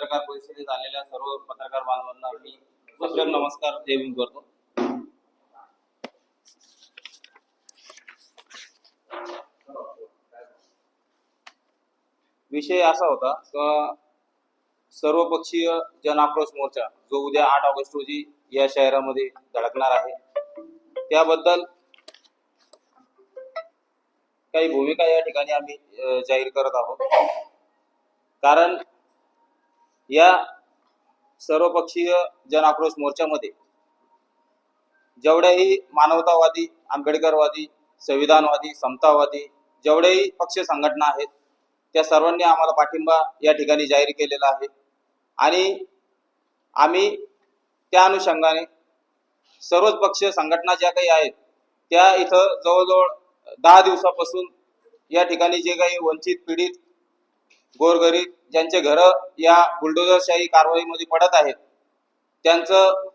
पत्रकार परिषदेत आलेल्या सर्व पत्रकार बांधवांना मी सशक नमस्कार देऊन करतो. विषय असा होता का सर्वपक्षीय जन आक्रोश मोर्चा जो उद्या आठ ऑगस्ट रोजी या शहरामध्ये धडकणार आहे त्याबद्दल काही भूमिका या ठिकाणी आम्ही जाहीर करत आहोत. कारण या सर्वपक्षीय जन आक्रोश मोर्चामध्ये जेवढ्याही मानवतावादी आंबेडकरवादी संविधानवादी समतावादी जेवढेही पक्ष संघटना आहेत त्या सर्वांनी आम्हाला पाठिंबा या ठिकाणी जाहीर केलेला आहे. आणि आम्ही त्या अनुषंगाने सर्वच पक्ष संघटना ज्या काही आहेत त्या इथं जवळजवळ दहा दिवसापासून या ठिकाणी जे काही वंचित पीडित गोरगरीब ज्यांचे घरं या बुलडोझरशाही कारवाईमध्ये पडत आहेत त्यांचं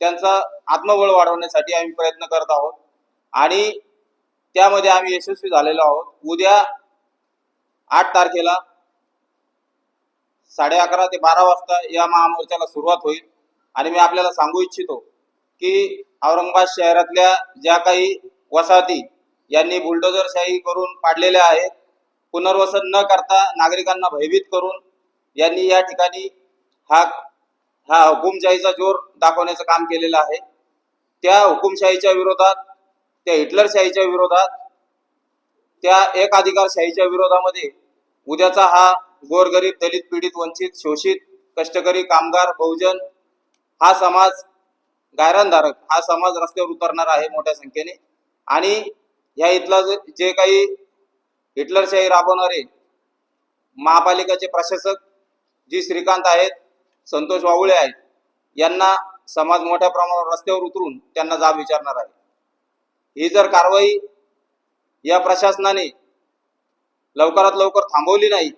त्यांचा आत्मबळ वाढवण्यासाठी आम्ही प्रयत्न करत आहोत. आणि त्यामध्ये आम्ही यशस्वी झालेलो आहोत. उद्या आठ तारखेला साडे अकरा ते बारा वाजता या महामोर्चाला सुरुवात होईल. आणि मी आपल्याला सांगू इच्छितो की औरंगाबाद शहरातल्या ज्या काही वसाहती यांनी बुलडोझरशाही करून पाडलेल्या आहेत पुनर्वसन न करता नागरिकांना भयभीत करून यांनी या ठिकाणी हा हा हुकुमशाहीचा जोर दाखवण्याचं काम केलेलं आहे. त्या हुकुमशाहीच्या विरोधात त्या हिटलरशाहीच्या विरोधात त्या एक अधिकारशाहीच्या विरोधामध्ये उद्याचा हा गोरगरीब दलित पीडित वंचित शोषित कष्टकरी कामगार बहुजन हा समाज गायरानधारक हा समाज रस्त्यावर उतरणार आहे मोठ्या संख्येने. आणि ह्या इथला जे- जे काही हिटलरशाही राबवणारे महापालिकाचे प्रशासक जी श्रीकांत आहेत संतोष वावुळे आहेत यांना समाज मोठ्या प्रमाणावर रस्त्यावर उतरून त्यांना जाब विचारणार आहे. ही जर कारवाई या प्रशासनाने लवकरात लवकर थांबवली नाही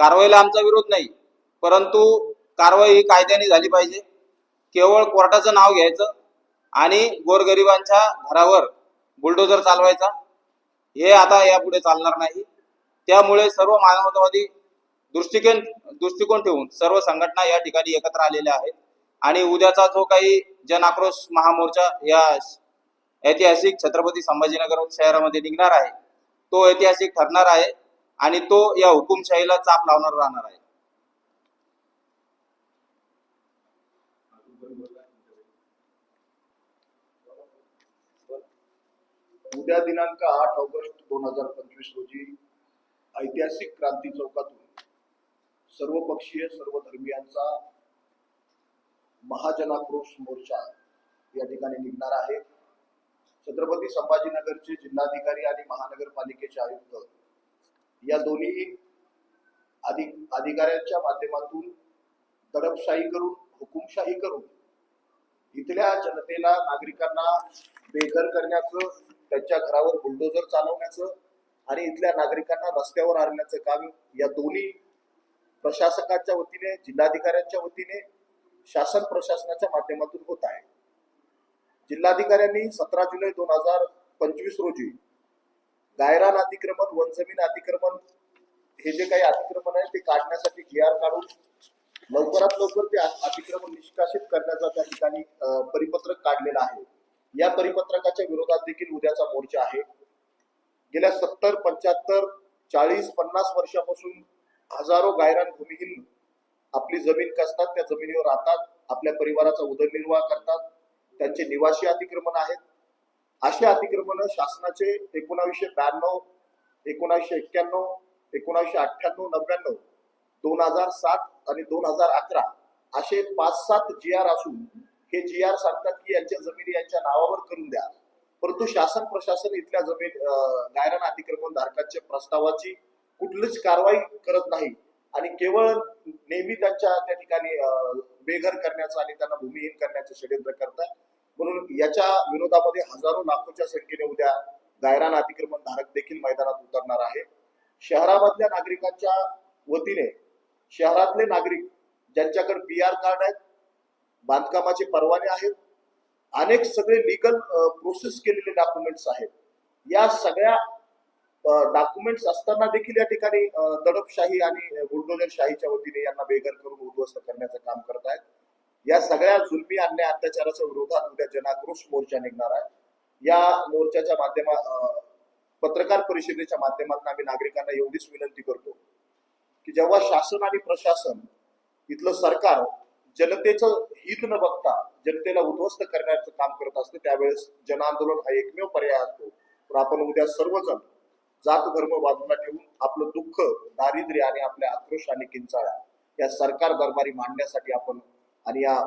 कारवाईला आमचा विरोध नाही परंतु कारवाई ही कायद्याने झाली पाहिजे. केवळ कोर्टाचं नाव घ्यायचं आणि गोरगरिबांच्या घरावर बुलडोजर चालवायचा. हे आता यापुढे चालणार नाही. त्यामुळे सर्व मानवतावादी दृष्टिकोन दृष्टिकोन ठेवून सर्व संघटना या ठिकाणी एकत्र आलेल्या आहेत. आणि उद्याचा जो काही जन आक्रोश महामोर्चा या ऐतिहासिक छत्रपती संभाजीनगर शहरामध्ये निघणार आहे तो ऐतिहासिक ठरणार आहे आणि तो या हुकुमशाहीला चाप लावणार राहणार आहे. उद्या दिनांक आठ ऑगस्ट दोन हजार पंचवीस रोजी ऐतिहासिक क्रांती चौकातून सर्वपक्षीय सर्व धर्मियांचा महाजनाक्रोश मोर्चा या ठिकाणी निघणार आहे. छत्रपती संभाजीनगरचे जिल्हाधिकारी आणि महानगरपालिकेचे आयुक्त या दोन्ही अधिक अधिकाऱ्यांच्या माध्यमातून दडपशाही करून हुकुमशाही करून इथल्या जनतेला नागरिकांना बेघर करण्याचं त्यांच्या घरावर बुलडोजर चालवण्याचं आणि इथल्या नागरिकांना रस्त्यावर आणण्याचं काम या दोन्ही प्रशासकाच्या वतीने जिल्हाधिकाऱ्यांच्या वतीने शासन प्रशासनाच्या माध्यमातून होत आहे. जिल्हाधिकाऱ्यांनी सतरा जुलै दोन हजार पंचवीस रोजी गायरान अतिक्रमण वनजमीन अतिक्रमण हे जे काही अतिक्रमण आहे ते काढण्यासाठी जी आर काढून लवकरात लवकर ते अतिक्रमण निष्कासित करण्याचा त्या ठिकाणी परिपत्रक काढलेलं आहे. या परिपत्रकाच्या विरोधात देखील उद्याचा मोर्चा आहे. गेल्या सत्तर पंच्याहत्तर चाळीस पन्नास वर्षापासून हजारो गायरान भूमिहीन आपली जमीन कसतात त्या जमिनीवर राहतात आपल्या परिवाराचा उदरनिर्वाह करतात त्यांचे निवासी अतिक्रमण आहेत. असे अतिक्रमण शासनाचे एकोणावीसशे ब्याण्णव एकोणावीसशे एक्क्याण्णव एकोणावीसशे अठ्ठ्याण्णव नव्याण्णव दोन हजार सात आणि दोन हजार अकरा असे पाच सात जी आर असून हे जी आर सांगतात की यांच्या जमिनी यांच्या नावावर करून द्या. परंतु शासन प्रशासन इथल्या जमीन अं, गायरान अतिक्रमण धारकांच्या प्रस्तावाची कुठलीच कारवाई करत नाही. आणि केवळ नेहमी त्यांच्या त्या ठिकाणी बेघर करण्याचं आणि त्यांना भूमिहीन करण्याचं षडयंत्र करतात म्हणून याच्या विरोधामध्ये हजारो लाखोच्या संख्येने उद्या गायरान अतिक्रमण धारक देखील मैदानात उतरणार आहे. शहरामधल्या नागरिकांच्या वतीने शहरातले नागरिक ज्यांच्याकडे पी आर कार्ड आहेत बांधकामाचे परवाने आहेत. अनेक सगळे लिगल प्रोसेस केलेले डॉक्युमेंट्स आहेत. या सगळ्या डॉक्युमेंट्स असताना देखील या ठिकाणी दडपशाही आणि बुलडोजर शाहीच्या वतीने यांना बेघर करून उद्ध्वस्त करण्याचं काम करत आहेत. या सगळ्या जुलमी अन्याय अत्याचाराच्या विरोधात उद्या जनाक्रोश मोर्चा निघणार आहे. या मोर्चाच्या माध्यमा पत्रकार परिषदेच्या माध्यमातून आम्ही नागरिकांना एवढीच विनंती करतो की जेव्हा शासन आणि प्रशासन इथलं सरकार जनतेचं हित न बघता जनतेला उद्ध्वस्त करण्याचं काम करत असते त्यावेळेस जन आंदोलन हा एकमेव पर्याय असतो. पण आपण उद्या सर्वजण जात धर्म बाजूला ठेवून आपलं दुःख दारिद्र्य आणि आपल्या आक्रोश आणि किंचाळा या सरकार दरबारी मांडण्यासाठी आपण आणि या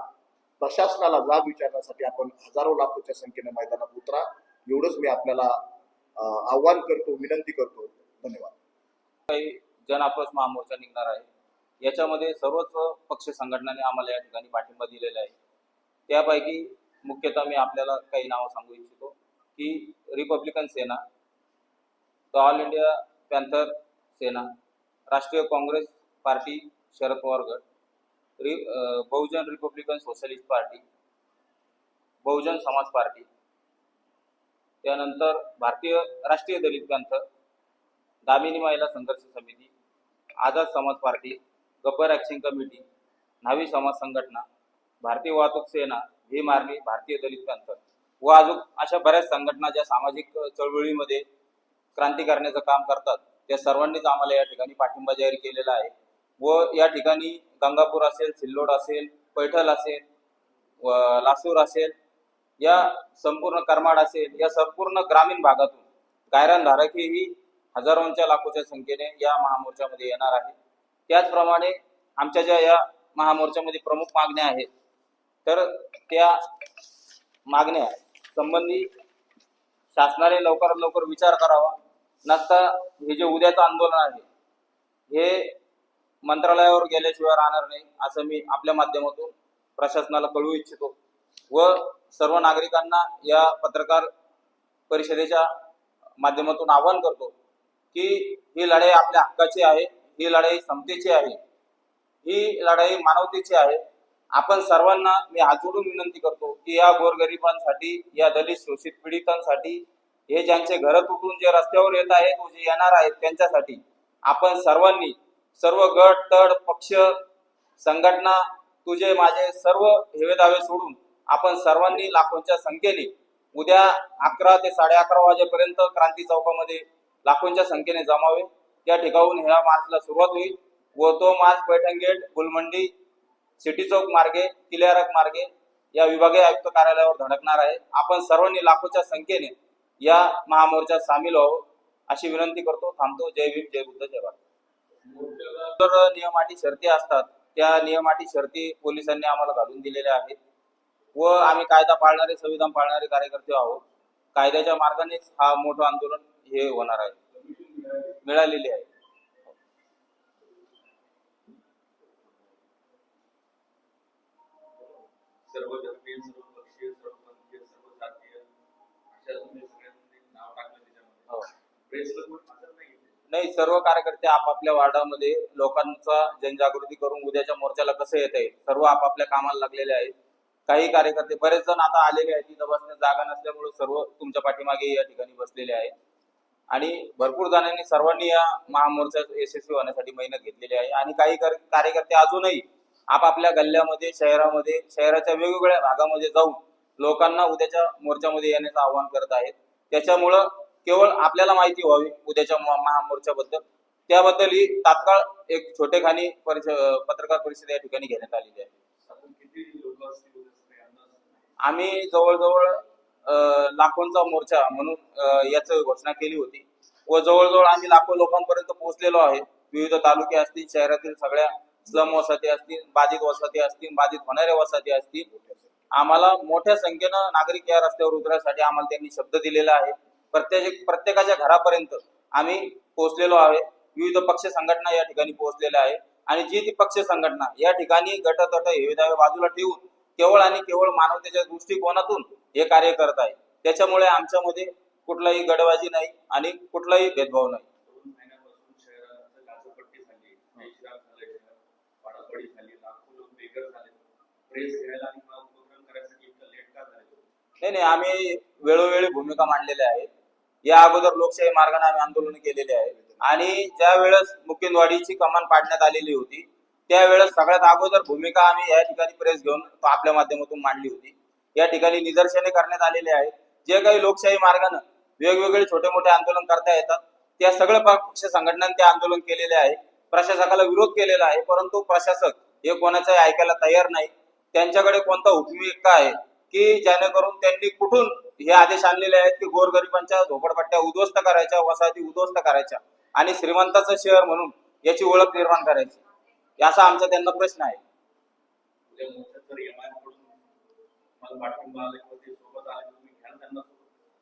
प्रशासनाला जाब विचारण्यासाठी आपण हजारो लाखोच्या संख्येने मैदानात उतरा. एवढंच मी आपल्याला आव्हान करतो विनंती करतो. धन्यवाद. काही जन आक्रोश महामोर्चा निघणार आहे. याच्यामध्ये सर्वच पक्ष संघटनाने आम्हाला या ठिकाणी पाठिंबा दिलेला आहे. त्यापैकी मुख्यतः मी आपल्याला काही नावं सांगू इच्छितो की Republican Sena the all India panther Sena Rashtriya Congress party Sharad Pawar गट रि Bahujan Republican Socialist party Bahujan Samaj party त्यानंतर भारतीय राष्ट्रीय दलित पॅन्थर दामिनी महिला Sangharsh Samiti Azad Samaj party Gabbar action committee Nhavi Samaj Sanghatana भारतीय वाहतूक सेना Bhim army भारतीय दलित panther व अजून अशा बऱ्याच संघटना ज्या सामाजिक चळवळीमध्ये क्रांती करण्याचं काम करतात त्या सर्वांनीच आम्हाला या ठिकाणी पाठिंबा जाहीर केलेला आहे. व या ठिकाणी गंगापूर असेल सिल्लोड असेल पैठल असेल व लासूर असेल या संपूर्ण करमाड असेल या संपूर्ण ग्रामीण भागातून गायरानधारक ही हजारोंच्या लाखोच्या संख्येने या महामोर्चामध्ये येणार आहे त्याचप्रमाणे आमच्या ज्या या महामोर्चामध्ये प्रमुख मागण्या आहेत तर त्या मागण्या संबंधी शासनाने लवकरात लवकर विचार करावा. नसता हे जे उद्याचं आंदोलन आहे हे मंत्रालयावर गेल्याशिवाय राहणार नाही असं मी आपल्या माध्यमातून प्रशासनाला कळवू इच्छितो व सर्व नागरिकांना या पत्रकार परिषदेच्या माध्यमातून आवाहन करतो की ही लढाई आपल्या हक्काची आहे. ही लढाई समतेची आहे. ही लढाई मानवतेची आहे. आपण सर्वांना मी हात जोडून विनंती करतो की या गोरगरिबांसाठी या दलित शोषित पीडितांसाठी हे ज्यांचे घर तुटून जे रस्त्यावर येत आहेत व जे येणार आहेत त्यांच्यासाठी आपण सर्वांनी सर्व गट तड पक्ष संघटना तुझे माझे सर्व हेवेदावे सोडून आपण सर्वांनी लाखोंच्या संख्येने उद्या अकरा ते साडे अकरा वाजेपर्यंत क्रांती चौकामध्ये लाखोंच्या संख्येने जमावे. त्या ठिकाणून ह्या मार्चला सुरुवात होईल. व तो march Paithan gate Gulmandi city chowk मार्गे किल्यारक मार्गे या विभागीय आयुक्त कार्यालयावर धडकणार आहे. आपण सर्वांनी लाखोच्या संख्येने या महामोर्चात सामील व्हावं अशी विनंती करतो. थांबतो. जय भीम जय बुद्ध जय भारत. तर नियमाटी शर्ती असतात. त्या नियमाटी शर्ती पोलिसांनी आम्हाला घालून दिलेल्या आहेत. व आम्ही कायदा पाळणारे संविधान पाळणारे कार्यकर्ते आहोत. कायद्याच्या मार्गानेच हा मोठं आंदोलन हे होणार आहे. मिळालेली आहे. सर्व धर्मीय सर्व पक्षीय सर्व पंथीय सर्व जातीय अशा तुम्ही सगळ्यांनी नाव टाकलं त्याच्यामध्ये. हो. प्रेसला कोण हजर नाही नाही सर्व कार्यकर्ते आपापल्या वार्डामध्ये लोकांचा जनजागृती करून उद्याच्या मोर्चाला कसं येत आहे सर्व आपापल्या कामाला लागलेले आहेत. काही कार्यकर्ते बरेच जण आता आलेले आहेत तिथं बसण्यास जागा नसल्यामुळे सर्व तुमच्या पाठीमागे या ठिकाणी बसलेले आहेत. आणि भरपूर जणांनी सर्वांनी या महामोर्चात यशस्वी होण्यासाठी मेहनत घेतलेली आहे. आणि काही कर- कार्यकर्ते अजूनही आपापल्या गल्ल्यामध्ये शहरामध्ये शहराच्या वेगवेगळ्या भागामध्ये जाऊन लोकांना उद्याच्या मोर्चामध्ये येण्याचं आवाहन करत आहेत. त्याच्यामुळं केवळ आपल्याला माहिती व्हावी उद्याच्या महामोर्चाबद्दल. त्याबद्दल ही तात्काळ एक छोटेखानी पत्रकार परिषद या ठिकाणी घेण्यात आलेली आहे. आम्ही जवळजवळ लाखोंचा मोर्चा म्हणून याचं घोषणा केली होती. व जवळजवळ आम्ही लाखो लोकांपर्यंत पोहोचलेलो आहे. विविध तालुके असतील शहरातील सगळ्या स्लम वसाहती असतील बाधित वसाहती असतील बाधित होणाऱ्या वसाहती असतील आम्हाला मोठ्या संख्येनं नागरिक या रस्त्यावर उतरण्यासाठी आम्हाला त्यांनी शब्द दिलेला आहे. प्रत्येक प्रत्येकाच्या घरापर्यंत आम्ही पोहोचलेलो आहे. विविध पक्ष संघटना या ठिकाणी पोहोचलेल्या आहे आणि जी ती पक्ष संघटना या ठिकाणी गटतट तट बाजूला ठेवून केवळ आणि केवळ मानवतेच्या दृष्टिकोनातून हे कार्य करत आहे. त्याच्यामुळे आमच्यामध्ये कुठलाही गडबाजी नाही आणि कुठलाही भेदभाव नाही. नाही आम्ही वेळोवेळी भूमिका मांडलेल्या आहेत. या अगोदर लोकशाही मार्गाने आम्ही आंदोलन केलेले आहे. आणि ज्या वेळेस मुकिंदवाडीची कमान पाडण्यात आलेली होती त्यावेळेस सगळ्यात अगोदर भूमिका आम्ही या ठिकाणी प्रेस घेऊन आपल्या माध्यमातून मांडली होती. या ठिकाणी निदर्शने करण्यात आलेले आहेत. जे काही लोकशाही मार्गानं वेगवेगळे छोटे मोठे आंदोलन करता येतात त्या सगळ्या पक्ष संघटनांनी ते आंदोलन केलेले आहे. प्रशासकाला विरोध केलेला आहे परंतु प्रशासक हे कोणाचाही ऐकायला तयार नाही. त्यांच्याकडे कोणता हुकमी आहे की जेणेकरून त्यांनी कुठून हे आदेश आणलेले आहेत की गोरगरिबांच्या झोपडपट्ट्या उद्ध्वस्त करायच्या वसाहती उद्ध्वस्त करायच्या आणि श्रीमंताचं शहर म्हणून याची ओळख निर्माण करायची? असा आमचा त्यांना प्रश्न आहे. उद्या मोठ्या जर एमआयकडून मला पाठिंबा आला किंवा ते सोबत आले तर तुम्ही घ्याल त्यांना सोबत.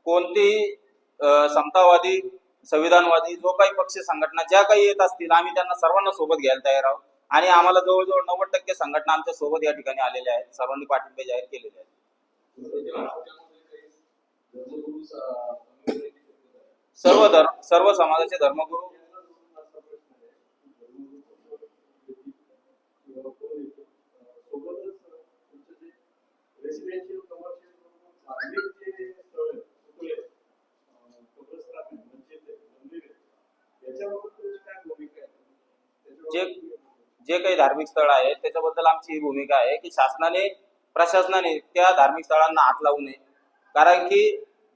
कोणतीही अं, समतावादी संविधानवादी जो काही पक्ष संघटना ज्या काही येत असतील आम्ही त्यांना सर्वांना सोबत घ्यायला तयार आहोत. आणि आम्हाला जवळजवळ नव्वद टक्के संघटना आमच्यासोबत या ठिकाणी आलेल्या आहेत. सर्वांनी पाठिंबे जाहीर केलेले आहेत. सर्व धर्म सर्व समाजाचे धर्मगुरू जे काही धार्मिक स्थळ आहे त्याच्याबद्दल आमची ही भूमिका आहे की शासनाने प्रशासनाने त्या धार्मिक स्थळांना हात लावू नये. कारण की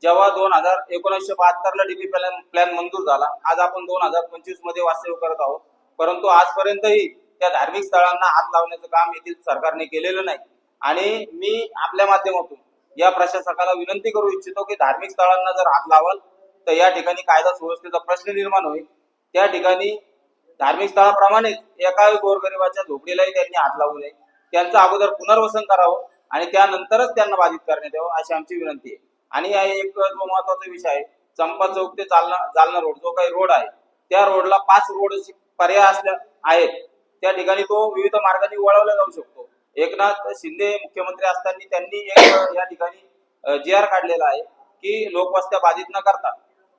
जेव्हा दोन हजार एकोणीसशे बहात्तर ला डीपी प्लॅन प्लॅन मंजूर झाला आज आपण दोन हजार पंचवीसमध्ये वास्तव्य करत आहोत. परंतु आजपर्यंतही त्या धार्मिक स्थळांना हात लावण्याचं काम येथील सरकारने केलेलं नाही. आणि मी आपल्या माध्यमातून या प्रशासकाला विनंती करू इच्छितो की धार्मिक स्थळांना जर हात लावाल तर या ठिकाणी कायदा सुव्यवस्थेचा प्रश्न निर्माण होईल. त्या ठिकाणी धार्मिक स्थळाप्रमाणेच एका गोरगरिबाच्या झोपडीलाही त्यांनी हात लावू नये. त्यांचं अगोदर पुनर्वसन करावं आणि त्यानंतरच त्यांना बाधित करण्यात यावं अशी आमची विनंती आहे. आणि हा एक जो महत्त्वाचा विषय आहे चंपा चौक ते जालना जालना रोड जो काही रोड आहे त्या रोडला पाच रोड पर्याय असल्या आहेत. त्या ठिकाणी तो विविध मार्गाने वळवला जाऊ शकतो. एकनाथ शिंदे मुख्यमंत्री असताना त्यांनी एक या ठिकाणी जी आर काढलेला आहे की लोकवस्त्या बाधित न करता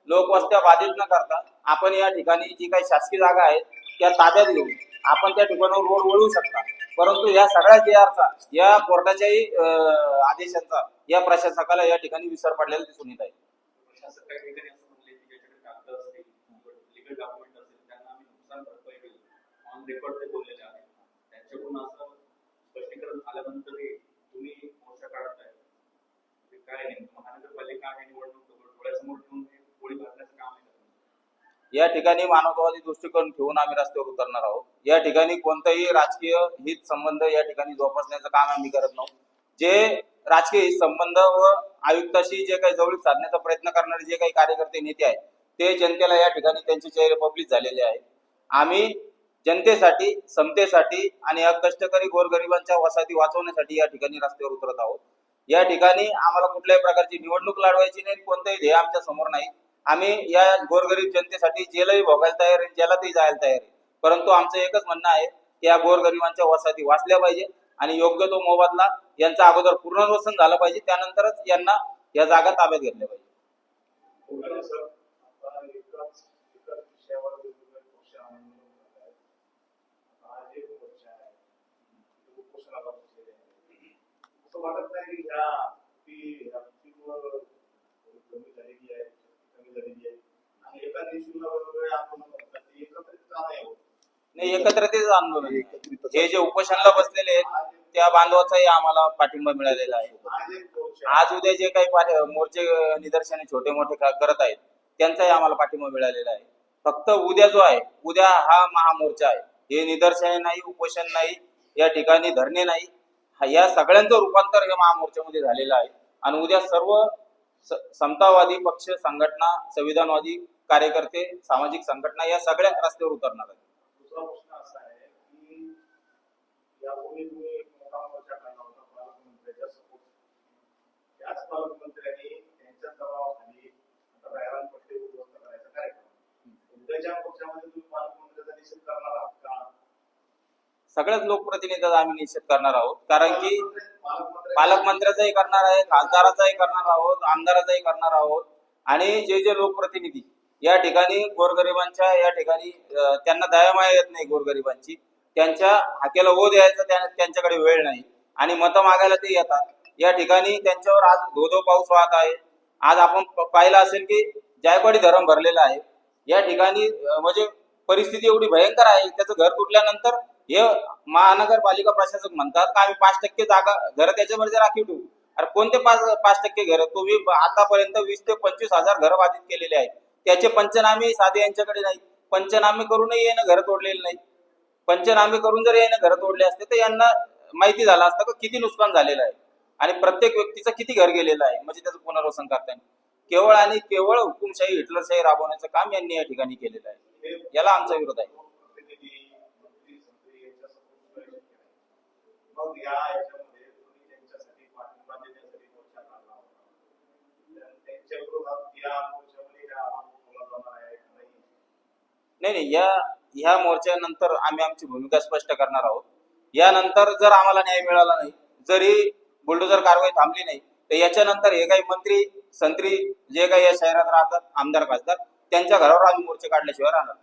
लोकवस्त्या बाधित न करता आपण या ठिकाणी जी काही शासकीय जागा आहेत त्या ताब्यात घेऊन आपण त्या ठिकाणावर रोड वळवू शकता. परंतु या सगळ्या जे आरचा या कोर्टाच्याही आदेशांचा या प्रशासकाला या ठिकाणी विसर पडलेला दिसून येत आहे. रेकॉर्ड ते बोललेले त्यांच्याकडून असं स्पष्टीकरण आल्यानंतर तुम्ही मोर्चा काढताय ते काय नेमकं महानगरपालिका आणि निवडणूक डोळ्यासमोर ठेवून हे गोळी मारण्याचं काम आहे का तुमचं? या ठिकाणी मानवतावादी दृष्टिकोन ठेवून आम्ही रस्त्यावर उतरणार आहोत. या ठिकाणी कोणताही राजकीय हित संबंध या ठिकाणी जोपासण्याचं काम आम्ही करत नाहोत जे राजकीय हित संबंध व आयुक्ताशी जे काही जवळीक साधण्याचा प्रयत्न करणारे जे काही कार्यकर्ते नेते आहेत ते जनतेला या ठिकाणी त्यांचे चेहरे पब्लिक झालेले आहेत. आम्ही जनतेसाठी समतेसाठी आणि या कष्टकरी गोरगरिबांच्या वसाहती वाचवण्यासाठी या ठिकाणी रस्त्यावर उतरत आहोत. या ठिकाणी आम्हाला कुठल्याही प्रकारची निवडणूक लढवायची नाही कोणतंही ध्येय आमच्यासमोर नाही. आम्ही या गोरगरीब जनतेसाठी जेलही भोगायला तयार आहे जेलातही जायला तयार आहे. परंतु आमचं एकच म्हणणं आहे की या गोरगरिबांच्या वसाहती वाचल्या पाहिजे आणि योग्य तो मोबदला यांचा अगोदर पुनर्वसन झालं पाहिजे त्यानंतरच यांना या जागा ताब्यात घेतल्या पाहिजे. वाटत नाही नाही एकत्रितच आंदोलन. हे जे उपोषणाला बसलेले आहेत त्या बांधवाचाही आम्हाला पाठिंबा मिळालेला आहे. आज उद्या जे काही मोर्चे निदर्शने छोटे मोठे का- करत आहेत त्यांचाही आम्हाला पाठिंबा मिळालेला आहे. फक्त उद्या जो आहे उद्या हा महामोर्चा आहे. हे निदर्शने नाही उपोषण नाही या ठिकाणी धरणे नाही. या सगळ्यांचं रूपांतर हे महामोर्चामध्ये झालेलं आहे. आणि उद्या सर्व समतावादी पक्ष संघटना संविधानवादी कार्यकर्ते सामाजिक संघटना या सगळ्या रस्त्यावर उतरणार आहेत. दुसरा प्रश्न असा आहे की यापूर्वी तुम्ही एक मोठा मोर्चा काढला होता पालकमंत्र्याच्या सपोर्ट त्याच पालकमंत्र्यांनी त्यांच्या दबावाखाली आता रायरान पट्टे उद्ध्वस्त करायचा कार्यक्रम. उद्याच्या पक्षामध्ये तुम्ही पालकमंत्र्याचा निषेध करणार आहात का? सगळ्याच लोकप्रतिनिधीचा आम्ही निषेध करणार आहोत. कारण की पालकमंत्र्याचाही करणार आहे खासदाराचाही करणार आहोत आमदाराचाही करणार आहोत. आणि जे जे लोकप्रतिनिधी या ठिकाणी गोरगरिबांच्या या ठिकाणी त्यांना दयामाया येत नाही गोरगरिबांची. त्यांच्या हाकेला ओ द्यायचा त्यांच्याकडे वेळ नाही. आणि मतं मागायला ते येतात. या ठिकाणी त्यांच्यावर आज धो धो पाऊस वाहत आहे. आज आपण पाहिलं असेल की जायकवाडी धरण भरलेलं आहे. या ठिकाणी म्हणजे परिस्थिती एवढी भयंकर आहे. त्याचं घर तुटल्यानंतर हे महानगरपालिका प्रशासक म्हणतात का आम्ही पाच टक्के जागा घर त्याच्यामध्ये राखीव ठेवू? अरे कोणते पाच पाच टक्के घर? तुम्ही आतापर्यंत वीस ते पंचवीस हजार घर बाधित केलेले आहेत. त्याचे पंचनामे साधे यांच्याकडे नाही पंचनामे करूनही येणं घर तोडलेले नाही पंचनामे करून जर येणं घर तोडले असते तर यांना माहिती झालं असतं का किती नुकसान झालेलं आहे? आणि प्रत्येक व्यक्तीचं किती घर गेलेलं आहे? म्हणजे त्याचं पुनर्वसन करताना. केवळ आणि केवळ हुकुमशाही हिटलरशाही राबवण्याचं काम यांनी या ठिकाणी केलेलं आहे. याला आमचा विरोध आहे. मग या याच्यामध्ये तुम्ही त्यांच्यासाठी पाठिंबा देण्यासाठी मोर्चा काढला होता. त्यांच्या विरोधात या मोर्चामध्ये काय आवाज जाणार आहे नाही? नाही या ह्या मोर्चानंतर आम्ही आमची भूमिका स्पष्ट करणार आहोत. यानंतर जर आम्हाला न्याय मिळाला नाही जरी बुलडोजर कारवाई थांबली नाही तर याच्यानंतर हे काही मंत्री संत्री जे काही या शहरात राहतात आमदार खासदार त्यांच्या घरावर आम्ही मोर्चे काढल्याशिवाय राहणार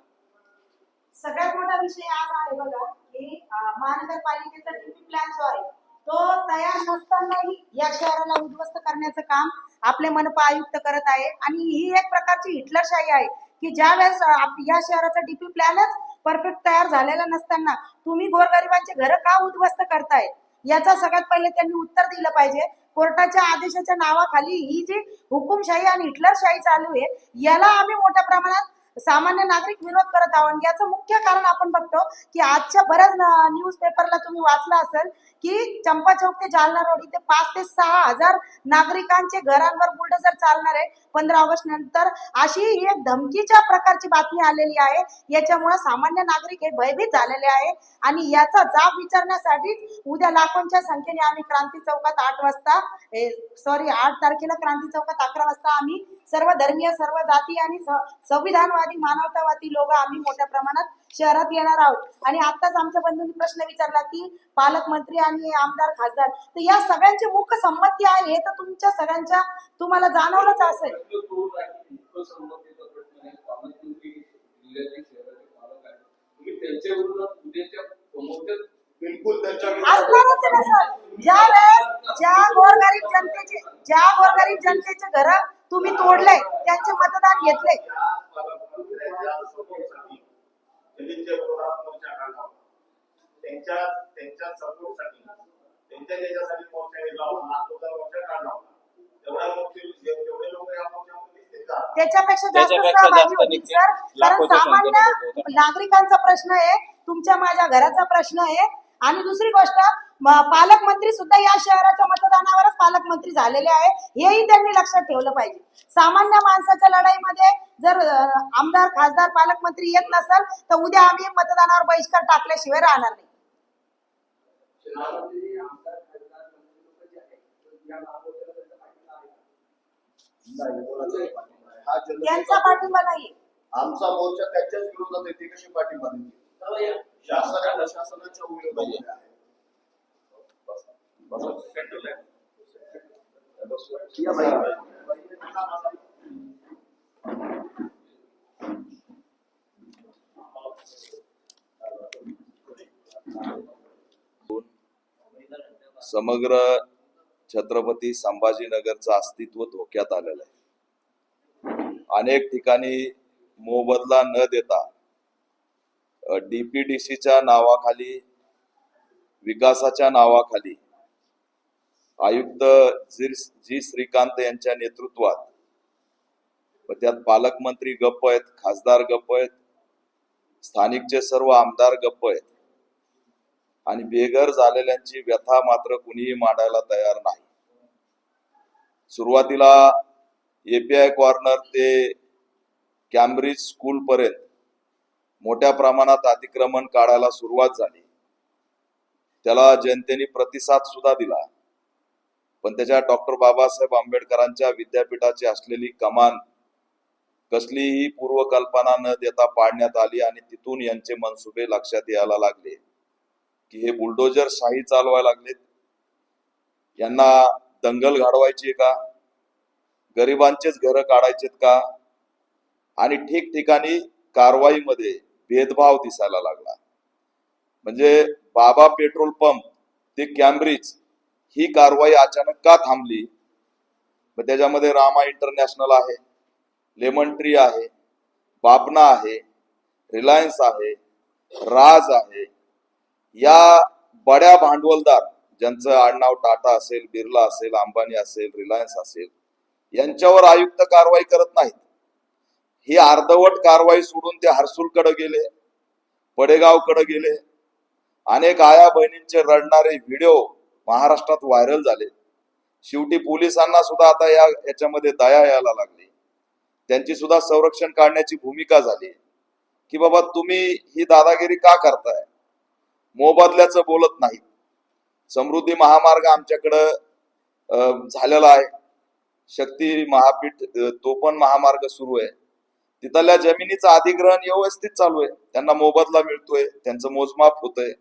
सगळ्यात मोठा विषय आज आहे बघा की महानगरपालिकेचा टीपी प्लॅन जो आहे तो तयार नसतानाही या शहराला उद्ध्वस्त करण्याचं काम आपले मनपा आयुक्त करत आहे. आणि ही एक प्रकारची हिटलरशाही आहे की ज्या वेळेस या शहराचा डीपी प्लॅनच परफेक्ट तयार झालेला नसताना तुम्ही गोरगरिबांचे घर का उद्ध्वस्त करताय? याचा सगळ्यात पहिले त्यांनी उत्तर दिलं पाहिजे. कोर्टाच्या आदेशाच्या नावाखाली ही जी हुकुमशाही आणि हिटलरशाही चालू आहे याला आम्ही मोठ्या प्रमाणात सामान्य नागरिक विरोध करत आहोत. याचं मुख्य कारण आपण बघतो की आजच्या बऱ्याच न्यूज पेपरला तुम्ही वाचला असेल की चंपा चौक ते जालना रोड इथे पाच ते सहा हजार नागरिकांचे घरांवर बुलडोजर चालणार आहे. पंधरा ऑगस्ट नंतर अशी ही एक धमकीच्या प्रकारची बातमी आलेली आहे. याच्यामुळे सामान्य नागरिक हे भयभीत झालेले आहे. आणि याचा जाब विचारण्यासाठी उद्या लाखोंच्या संख्येने आम्ही क्रांती चौकात आठ वाजता सॉरी आठ तारखेला क्रांती चौकात अकरा वाजता आम्ही सर्व धर्मीय सर्व जाती आणि संविधानवादी मानवतावादी लोक आम्ही मोठ्या प्रमाणात शहरात येणार आहोत. आणि आताच आमच्या बंधूंनी प्रश्न विचारला की पालकमंत्री आणि आमदार खासदार तर या सगळ्यांची मुख संमती आहे हे तर तुमच्या सगळ्यांच्या तुम्हाला जाणवलंच असेल. असणारच ना सर. ज्या वेळेस ज्या गोरगरीब जनतेचे ज्या गोरगरीब जनतेचे घर तुम्ही तोडले त्यांचे मतदान घेतले त्याच्यापेक्षा जास्त सहभागी होतील सर. कारण सामान्य. नागरिकांचा प्रश्न आहे तुमच्या माझ्या घराचा प्रश्न आहे. आणि दुसरी गोष्ट पालकमंत्री सुद्धा या शहराच्या मतदानावरच पालकमंत्री झालेले आहे. हेही त्यांनी लक्षात ठेवलं पाहिजे. सामान्य माणसाच्या लढाईमध्ये जर आमदार खासदार पालकमंत्री येत नसेल तर उद्या आम्ही मतदानावर बहिष्कार टाकल्याशिवाय राहणार नाही. त्यांचा पाठिंबा नाही आमचा मोर्चा त्यांच्याच विरोधात येते कशी पाठिंबा देतील? शासनाच्या प्रशासनाच्या विरोधात आहे. समग्र छत्रपती संभाजीनगरचं अस्तित्व धोक्यात आलेलं आहे. अनेक ठिकाणी मोबदला न देता डीपीडीसीच्या नावाखाली विकासाच्या नावाखाली आयुक्त जी श्रीकांत यांच्या नेतृत्वात व त्यात पालकमंत्री गप्प आहेत खासदार गप्प आहेत स्थानिकचे सर्व आमदार गप्प आहेत. आणि बेघर झालेल्यांची व्यथा मात्र कुणीही मांडायला तयार नाही. सुरुवातीला एपीआय कॉर्नर ते कॅम्ब्रिज स्कूल पर्यंत मोठ्या प्रमाणात अतिक्रमण काढायला सुरुवात झाली. त्याला जनतेने प्रतिसाद सुद्धा दिला. पण त्याच्या डॉक्टर बाबासाहेब आंबेडकरांच्या विद्यापीठाची असलेली कमान कसलीही पूर्वकल्पना न देता पाडण्यात आली आणि तिथून यांचे मनसुबे लक्षात यायला लागले की हे बुलडोजर शाही चालवायला लागलेत. यांना दंगल घडवायची का? गरिबांचेच घर काढायचेत का? आणि ठिकठिकाणी कारवाईमध्ये भेदभाव दिसायला लागला. म्हणजे बाबा पेट्रोल पंप ते कॅम्ब्रिज ही कारवाई अचानक का थांबली? मग त्याच्यामध्ये रामा इंटरनॅशनल आहे लेमन ट्री आहे बापना आहे रिलायन्स आहे राज आहे. या बड्या भांडवलदार ज्यांचं आडनाव टाटा असेल बिर्ला असेल अंबानी असेल रिलायन्स असेल यांच्यावर आयुक्त कारवाई करत नाहीत. ही अर्धवट कारवाई सोडून ते हर्सुलकडे गेले पडेगावकडे गेले. अनेक आया बहिणींचे रडणारे व्हिडिओ महाराष्ट्रात व्हायरल झाले. शेवटी पोलिसांना सुद्धा आता या याच्यामध्ये दया यायला लागली. त्यांची सुद्धा संरक्षण काढण्याची भूमिका झाली. की बाबा तुम्ही ही दादागिरी का करताय? मोबदल्याचं बोलत नाही समृद्धी महामार्ग आमच्याकडं झालेला आहे. शक्ती महापीठ तो पण महामार्ग सुरू आहे. तिथल्या जमिनीचं अधिग्रहण व्यवस्थित चालू आहे. त्यांना मोबदला मिळतोय. त्यांचं मोजमाप होतंय.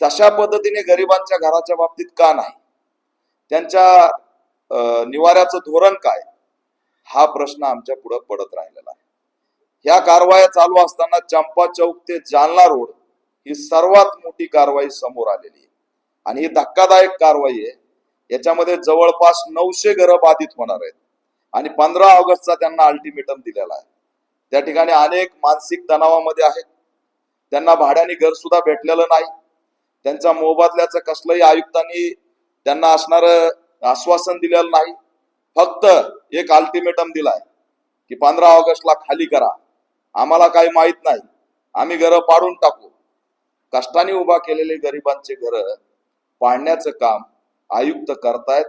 तशा पद्धतीने गरिबांच्या घराच्या बाबतीत का नाही? त्यांच्या निवाऱ्याचं धोरण काय? हा प्रश्न आमच्या पुढे पडत राहिलेला आहे. ह्या कारवाया चालू असताना चंपा चौक ते जालना रोड ही सर्वात मोठी कारवाई समोर आलेली आहे. आणि ही धक्कादायक कारवाई आहे. याच्यामध्ये जवळपास नऊशे घरं बाधित होणार आहेत. आणि पंधरा ऑगस्टचा त्यांना अल्टिमेटम दिलेला आहे. त्या ठिकाणी अनेक मानसिक तणावामध्ये आहेत. त्यांना भाड्याने घर सुद्धा भेटलेलं नाही. त्यांचा मोबदल्याचं कसलंही आयुक्तांनी त्यांना असणार आश्वासन दिलेलं नाही. फक्त एक अल्टिमेटम दिलाय की पंधरा ऑगस्टला खाली करा. आम्हाला काही माहीत नाही. आम्ही घरं पाडून टाकू. कष्टाने उभा केलेले गरिबांचे घर पाडण्याचं काम आयुक्त करतायत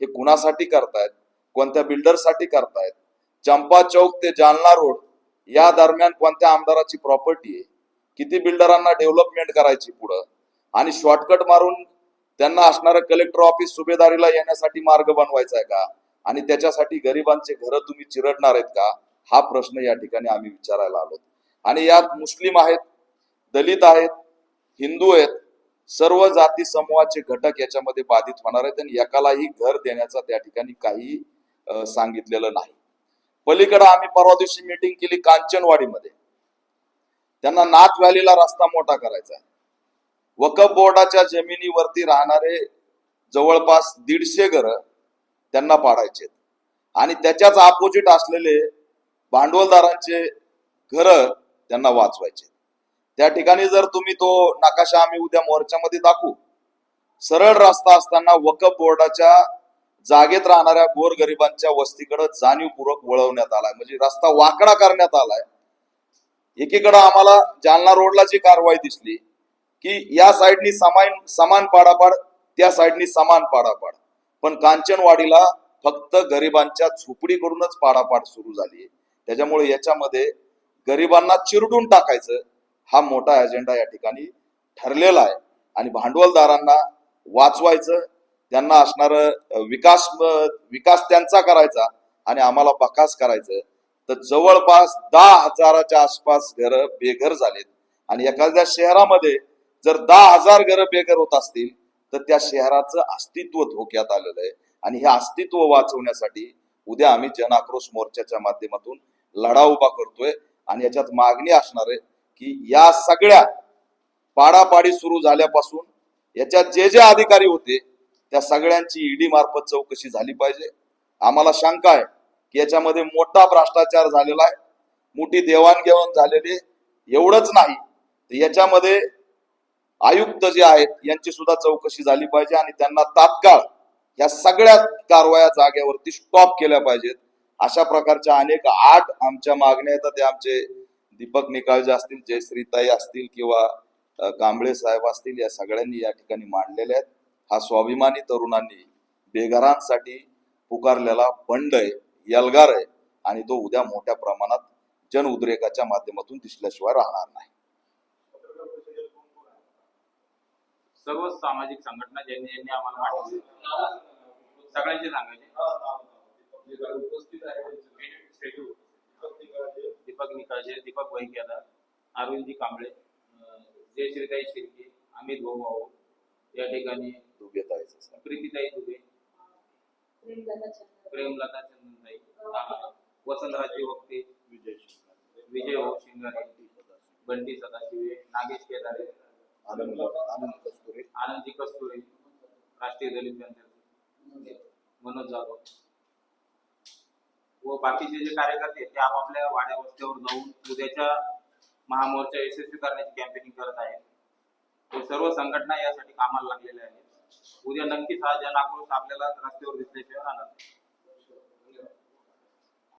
हे कुणासाठी करतायत? कोणत्या बिल्डरसाठी करतायत? चंपा चौक ते जालना रोड या दरम्यान कोणत्या आमदाराची प्रॉपर्टी आहे? किती बिल्डरांना डेव्हलपमेंट करायची पुढं? आणि शॉर्टकट मारून त्यांना असणारं कलेक्टर ऑफिस सुभेदारीला येण्यासाठी मार्ग बनवायचा आहे का? आणि त्याच्यासाठी गरिबांचे घर तुम्ही चिरडणार आहेत का? हा प्रश्न या ठिकाणी आम्ही विचारायला आलो आणि यात मुस्लिम आहेत दलित आहेत हिंदू आहेत सर्व जाती समूहाचे घटक याच्यामध्ये बाधित होणार आहेत आणि एकालाही घर देण्याचा त्या ठिकाणी काही सांगितलेलं नाही. पलीकडे आम्ही परवा दिवशी मीटिंग केली कांचनवाडीमध्ये. त्यांना नाथ व्हॅलीला रस्ता मोठा करायचा आहे. वकफ बोर्डाच्या जमिनीवरती राहणारे जवळपास दीडशे घर त्यांना पाडायचे आणि त्याच्याच अपोजिट असलेले भांडवलदारांचे घर त्यांना वाचवायचे त्या ठिकाणी जर तुम्ही तो नकाशा आम्ही उद्या मोर्चामध्ये दाखवू. सरळ रस्ता असताना वकफ बोर्डाच्या जागेत राहणाऱ्या गोरगरिबांच्या वस्तीकडे जाणीवपूर्वक वळवण्यात आलाय. म्हणजे रस्ता वाकडा करण्यात आलाय. एकीकडे आम्हाला जालना रोडला जी कारवाई दिसली की या साईडनी समान समान पाडापाड त्या साईडनी समान पाडापाड. पण कांचनवाडीला फक्त गरिबांच्या झोपडीकडूनच पाडापाड सुरू झाली त्याच्यामुळे याच्यामध्ये गरिबांना चिरडून टाकायचं हा मोठा अजेंडा या ठिकाणी ठरलेला आहे. आणि भांडवलदारांना वाचवायचं त्यांना असणार विकास विकास त्यांचा करायचा आणि आम्हाला बकास करायचं. तर जवळपास दहा हजाराच्या आसपास घर बेघर झालेत. आणि एखाद्या शहरामध्ये जर दहा हजार घरं बेघर होत असतील तर त्या शहराचं अस्तित्व धोक्यात आलेलं आहे. आणि हे अस्तित्व वाचवण्यासाठी उद्या आम्ही जन आक्रोश मोर्चाच्या माध्यमातून लढा उभा करतोय. आणि याच्यात मागणी असणार आहे की या सगळ्या पाडापाडी सुरू झाल्यापासून याच्यात जे जे अधिकारी होते त्या सगळ्यांची ईडी मार्फत चौकशी झाली पाहिजे. आम्हाला शंका आहे की याच्यामध्ये मोठा भ्रष्टाचार झालेला आहे मोठी देवाणघेवाण झालेली आहे. एवढंच नाही. तर याच्यामध्ये आयुक्त जे आहेत यांची सुद्धा चौकशी झाली पाहिजे आणि त्यांना तात्काळ या सगळ्या कारवाया जाग्यावरती स्टॉप केल्या पाहिजेत. अशा प्रकारच्या अनेक आठ आमच्या मागण्या आहेत. ते आमचे दीपक निकाळजे असतील जयश्रीताई असतील किंवा कांबळे साहेब असतील या सगळ्यांनी या ठिकाणी मांडलेल्या आहेत. हा स्वाभिमानी तरुणांनी बेघरांसाठी पुकारलेला बंड आहे यलगार आहे आणि तो उद्या मोठ्या प्रमाणात जन उद्रेकाच्या माध्यमातून दिसल्याशिवाय राहणार नाही. सर्व सामाजिक संघटना ज्यांनी ज्यांनी आम्हाला दिली, सगळ्यांचे सांगायचे. दीपक निकाळजे दीपक वैकेदार अरविंदजी कांबळे अं, जयश्रीताई शिर्के अमित भाऊ भाऊ या ठिकाणी प्रीतीताई दुबे प्रेमलता चंदनताई. वसंतराजे वक्ते विजय भाऊ शिंगारे बंटी सदाशिवे नागेश केदारे आनंद आनंद कस्तुरे आनंदजी कस्तुरे राष्ट्रीय दलित मनोज जाधव. व बाकीचे जे कार्यकर्ते आहेत ते आपापल्या वाड्या वस्त्यावर जाऊन उद्याच्या महामोर्चा यशस्वी करण्याची कॅम्पेनिंग करत आहेत. व सर्व संघटना यासाठी कामाला लागलेल्या आहेत. उद्या नक्कीच हा जन आक्रोश आपल्याला रस्त्यावर दिसल्याशिवाय राहणार